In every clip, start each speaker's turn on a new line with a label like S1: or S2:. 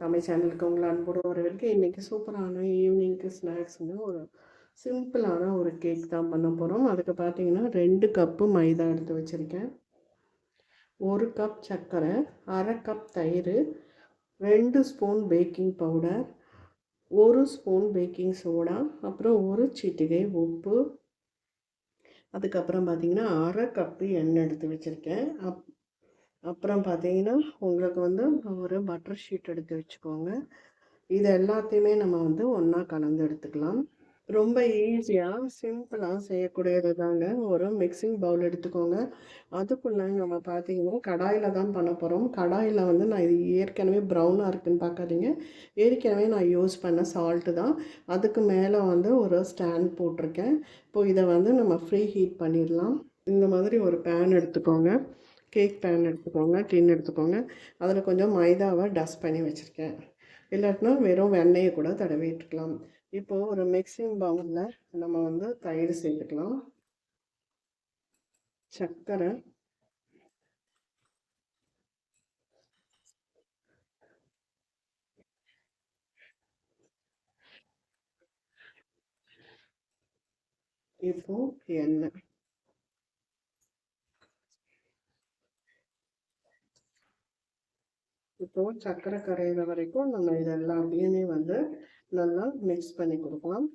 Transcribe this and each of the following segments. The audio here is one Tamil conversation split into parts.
S1: தமிழ் சேனலுக்கு உங்களை அன்போடு வரவேற்க இன்றைக்கி சூப்பரான ஈவினிங்க்கு ஸ்நாக்ஸுங்க ஒரு சிம்பிளான ஒரு கேக் தான் பண்ண போகிறோம் அதுக்கு பார்த்தீங்கன்னா ரெண்டு கப்பு மைதா எடுத்து வச்சுருக்கேன். ஒரு கப் சர்க்கரை அரை கப் தயிர் ரெண்டு ஸ்பூன் பேக்கிங் பவுடர் ஒரு ஸ்பூன் பேக்கிங் சோடா அப்புறம் ஒரு சிட்டிகை உப்பு. அதுக்கப்புறம் பார்த்திங்கன்னா அரை கப்பு எண்ணெய் எடுத்து வச்சுருக்கேன். அப் அப்புறம் பார்த்தீங்கன்னா உங்களுக்கு வந்து ஒரு பட்டர் ஷீட் எடுத்து வச்சுக்கோங்க. இது எல்லாத்தையுமே நம்ம வந்து ஒன்றா கலந்து எடுத்துக்கலாம். ரொம்ப ஈஸியாக சிம்பிளாக செய்யக்கூடியது தாங்க. ஒரு மிக்சிங் பவுல் எடுத்துக்கோங்க. அதுக்குள்ளே நம்ம பார்த்தீங்கன்னா கடாயில் தான் பண்ண போகிறோம் கடாயில் வந்து நான் இது ஏற்கனவே ப்ரௌனாக இருக்குன்னு பார்க்காதீங்க. ஏற்கனவே நான் யூஸ் பண்ண சால்ட்டு தான். அதுக்கு மேலே வந்து ஒரு ஸ்டாண்ட் போட்டிருக்கேன். இப்போ இதை வந்து நம்ம ஃப்ரீ ஹீட் பண்ணிடலாம். இந்த மாதிரி ஒரு பேன் எடுத்துக்கோங்க. கேக் பேன் எடுத்துக்கோங்க டின் எடுத்துக்கோங்க. அதில் கொஞ்சம் மைதாவை டஸ்ட் பண்ணி வச்சுருக்கேன். இல்லாட்டினா வெறும் வெண்ணெயை கூட தடவிட்டுக்கலாம் இப்போது ஒரு மிக்சிங் பவுலில் நம்ம வந்து தயிர் சேர்த்துக்கலாம். சர்க்கரை இப்போ எண்ணெய். இப்போ சர்க்கரை கரையிற வரைக்கும் நம்ம இது எல்லாத்தையுமே வந்து நல்லா மிக்ஸ் பண்ணி கொடுக்கலாம்.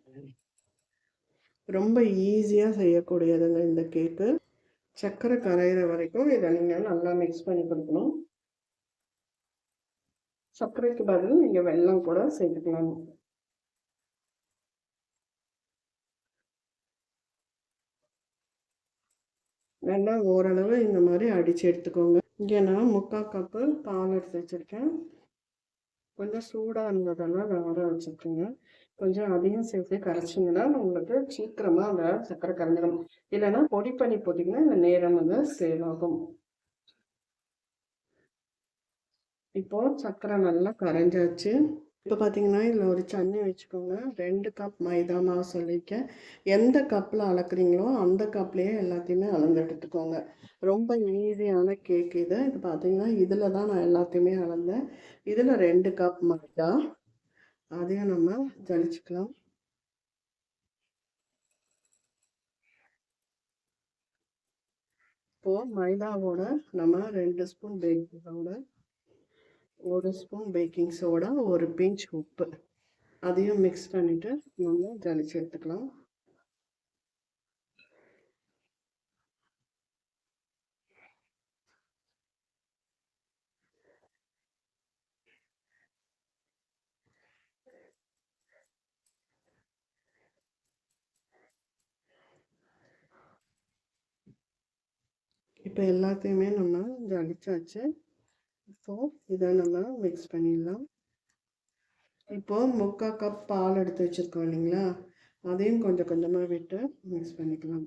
S1: ரொம்ப ஈஸியாக செய்யக்கூடியதுங்க இந்த கேக்கு சர்க்கரை கரையிற வரைக்கும் இதை நீங்கள் நல்லா மிக்ஸ் பண்ணி கொடுக்கணும். சர்க்கரைக்கு பதில் நீங்கள் வெல்லம் கூட சேர்த்துக்கலாம். நல்லா ஓரளவு இந்த மாதிரி அடித்து எடுத்துக்கோங்க. இங்கே நான் முக்கால் கப்பு பால் எடுத்து வச்சுருக்கேன். கொஞ்சம் சூடாக இருந்ததெல்லாம் நான் வச்சுருக்கேங்க. கொஞ்சம் அதையும் சேர்த்து கரைச்சிங்கன்னா உங்களுக்கு சீக்கிரமாக அந்த சர்க்கரை கரைஞ்சிடும் இல்லைன்னா பொடி பண்ணி போட்டிங்கன்னா இந்த நேரம் வந்து சேவ் ஆகும் இப்போது சர்க்கரை நல்லா கரைஞ்சாச்சு. இப்போ பார்த்தீங்கன்னா இதில் ஒரு சன்னி வச்சுக்கோங்க. ரெண்டு கப் மைதா மாவு சொல்லியிருக்கேன். எந்த கப்பில் அளக்குறீங்களோ அந்த கப்லேயே எல்லாத்தையுமே அளந்து எடுத்துக்கோங்க. ரொம்ப ஈஸியான கேக் இது. இது பார்த்தீங்கன்னா இதில் தான் நான் எல்லாத்தையுமே அளந்தேன். இதில் ரெண்டு கப் மைதா. அதையும் நம்ம ஜலிச்சுக்கலாம். இப்போது மைதாவோட நம்ம ரெண்டு ஸ்பூன் பேக்கிங் பவுடர் ஒரு ஸ்பூன் பேக்கிங் சோடா ஒரு பிஞ்ச் உப்பு. அதையும் மிக்ஸ் பண்ணிவிட்டு நம்ம ஜலிச்சு எடுத்துக்கலாம். இப்போ எல்லாத்தையுமே நம்ம ஜலிச்சாச்சு. ஸோ இதை நம்ம மிக்ஸ் பண்ணிடலாம். இப்போது முக்கால் கப் பால் எடுத்து வச்சுருக்கோம் இல்லைங்களா? அதையும் கொஞ்சம் கொஞ்சமாக விட்டு மிக்ஸ் பண்ணிக்கலாம்.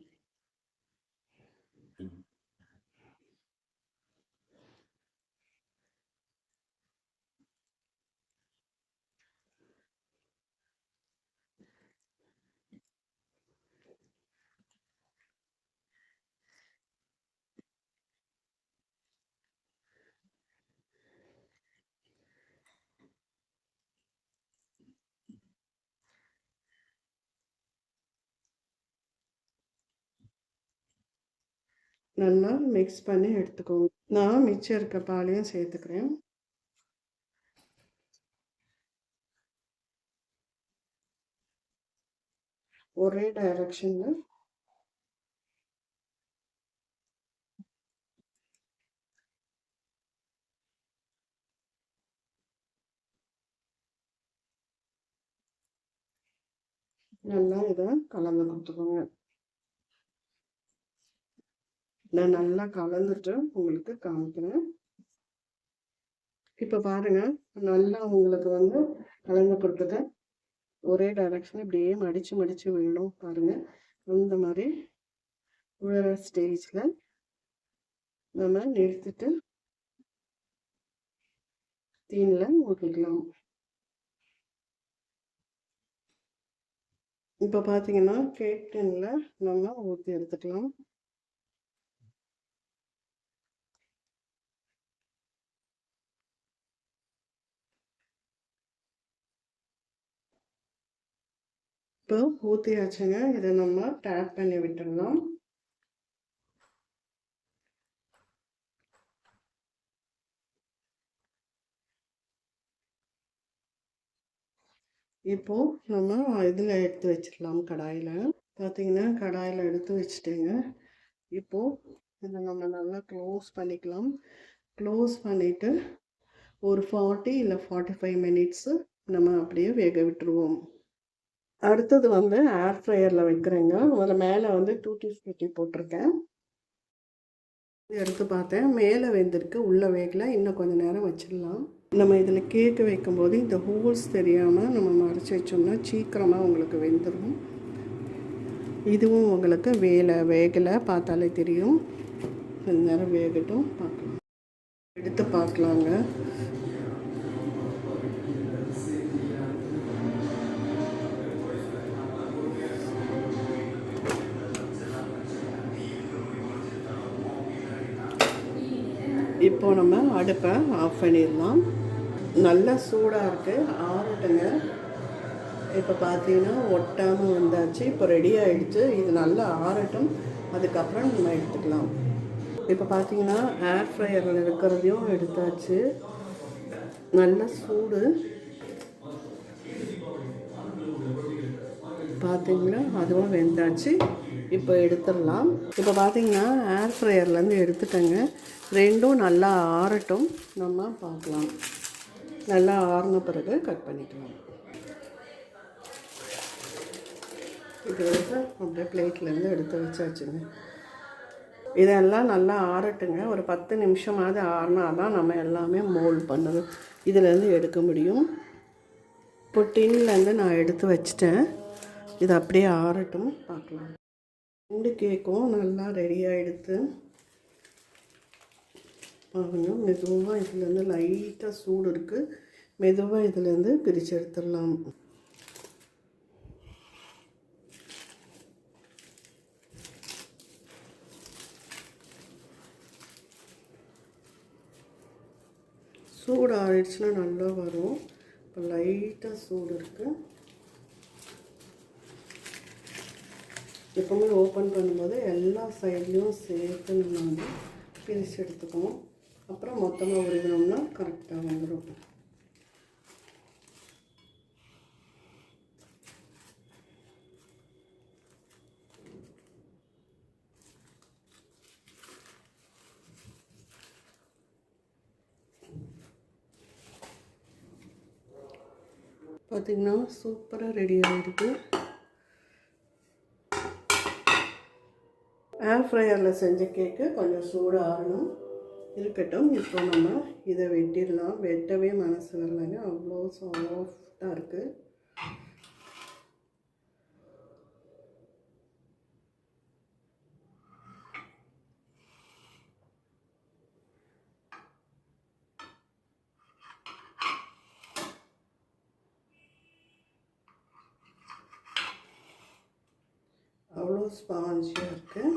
S1: நல்லா மிக்ஸ் பண்ணி எடுத்துக்கோங்க. நான் மிச்சம் இருக்க பாலையும் சேர்த்துக்கிறேன். ஒரே டைரக்ஷனில் நல்லா இதை கலந்து கொடுத்துக்கோங்க. நான் நல்லா கலந்துட்டு உங்களுக்கு காமிக்கிறேன். இப்போ பாருங்க நல்லா உங்களுக்கு வந்து கலந்து கொடுத்துட்டேன் ஒரே டைரக்ஷன் இப்படியே மடித்து மடித்து விழும் பாருங்க. அந்த மாதிரி விழுற ஸ்டேஜில் நம்ம நிறுத்திட்டு தீனில் ஊட்டிக்கலாம் இப்போ பார்த்தீங்கன்னா கேக் டின்னில் நம்ம ஊற்றி எடுத்துக்கலாம். இப்போ ஊற்றியாச்சுங்க இதை நம்ம டேப் பண்ணி விட்டுடலாம். இப்போது நம்ம இதில் எடுத்து வச்சிடலாம் கடாயில். பார்த்தீங்கன்னா கடாயில் எடுத்து வச்சுட்டேங்க. இப்போது இதை நம்ம நல்லா க்ளோஸ் பண்ணிக்கலாம். க்ளோஸ் பண்ணிவிட்டு ஒரு ஃபார்ட்டி இல்லை ஃபார்ட்டி ஃபைவ் மினிட்ஸு நம்ம அப்படியே வேக விட்டுருவோம். அடுத்தது வந்து ஏர் ஃப்ரையரில் வைக்கிறேங்க. அதில் மேலே வந்து டூட்டி ஃப்ரூட்டி போட்டிருக்கேன். எடுத்து பார்த்தேன். மேலே வெந்திருக்கு உள்ளே வேகல. இன்னும் கொஞ்சம் நேரம் வச்சிடலாம். நம்ம இதில் கேக்கு வைக்கும்போது இந்த ஹோல்ஸ் தெரியாமல் நம்ம மறைச்சி வச்சோம்னா சீக்கிரமாக உங்களுக்கு வெந்துடும் இதுவும் உங்களுக்கு வேலை வேகலை பார்த்தாலே தெரியும். கொஞ்ச நேரம் வேகட்டும் பார்க்கலாம். எடுத்து பார்க்கலாங்க. இப்போ நம்ம அடுப்பை ஆஃப் பண்ணிடலாம். நல்லா சூடாக இருக்குது ஆறட்டுங்க. இப்போ பார்த்தீங்கன்னா ஒட்டாமல் வந்தாச்சு. இப்போ ரெடி ஆகிடுச்சு இது நல்லா ஆறட்டும். அதுக்கப்புறம் நம்ம எடுத்துக்கலாம். இப்போ பார்த்தீங்கன்னா ஏர் ஃப்ரையரில் இருக்கிறதையும் எடுத்தாச்சு. நல்ல சூடு. பார்த்தீங்களா அதுவும் வெந்தாச்சு. இப்போ எடுத்துடலாம். இப்போ பார்த்தீங்கன்னா ஏர் ஃப்ரையர்லேருந்து எடுத்துட்டேங்க. ரெண்டும் நல்லா ஆறட்டும். நம்ம பார்க்கலாம். நல்லா ஆறின பிறகு கட் பண்ணிக்கலாம். இது வந்து அப்படியே பிளேட்லேருந்து எடுத்து வச்சாச்சுங்க. இதெல்லாம் நல்லா ஆறட்டுங்க. ஒரு பத்து நிமிஷமாவது ஆறினா தான் நம்ம எல்லாமே மோல்ட் பண்ணது இதிலேருந்து எடுக்க முடியும். இப்போ டின்லேருந்து நான் எடுத்து வச்சிட்டேன். இது அப்படியே ஆறட்டும் பார்க்கலாம். ரெண்டு கேக்கும் நல்லா ரெடியாக எடுத்து பாருங்க மெதுவாக இதுலேருந்து லைட்டாக சூடு இருக்குது மெதுவாக இதுலேருந்து பிரித்து எடுத்துடலாம். சூடு ஆறிடுச்சுன்னா நல்லா வரும். இப்போ லைட்டாக சூடு இருக்குது எப்போவுமே ஓப்பன் பண்ணும்போது எல்லா சைட்லேயும் சேர்த்து நம்ம வந்து பிரித்து எடுத்துக்குவோம். அப்புறம் மொத்தமாக உருவினோம்னா கரெக்டாக வந்துடும் பார்த்திங்கன்னா சூப்பராக ரெடி ஆகிருக்கு ஏர் ஃப்ரையரில் செஞ்ச கேக்கு கொஞ்சம் சூடு ஆகணும் இருக்கட்டும் இப்போ நம்ம இதை வெட்டிடலாம். வெட்டவே மனசு வரலைங்க. அவ்வளோ சாஃப்டாக இருக்குது அவ்வளோ ஸ்பாஞ்சியாக இருக்குது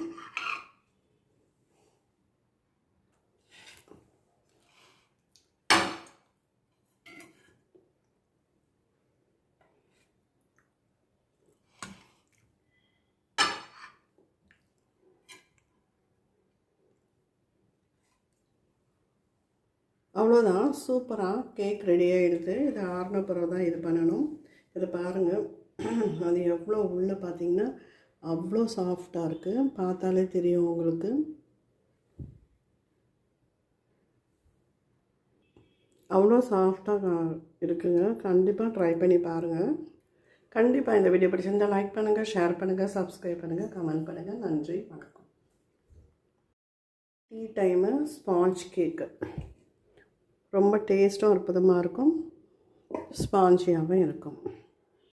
S1: அவ்வளோதான். சூப்பராக கேக் ரெடி ஆகிடுது இது ஆறின பிறகு தான் இது பண்ணணும். இதை பாருங்கள் அது எவ்வளோ உள்ளே பார்த்தீங்கன்னா அவ்வளோ சாஃப்டாக இருக்குது பார்த்தாலே தெரியும் உங்களுக்கு. அவ்வளோ சாஃப்டாக இருக்குங்க. கண்டிப்பாக ட்ரை பண்ணி பாருங்கள் கண்டிப்பாக இந்த வீடியோ பிடிச்சிருந்தால் லைக் பண்ணுங்கள் ஷேர் பண்ணுங்கள் சப்ஸ்கிரைப் பண்ணுங்கள் கமெண்ட் பண்ணுங்கள் நன்றி வணக்கம். டீ டைமு ஸ்பாஞ்ச் கேக்கு ரொம்ப டேஸ்ட்டும் அற்புதமாக இருக்கும். ஸ்பாஞ்சியாகவும் இருக்கும்.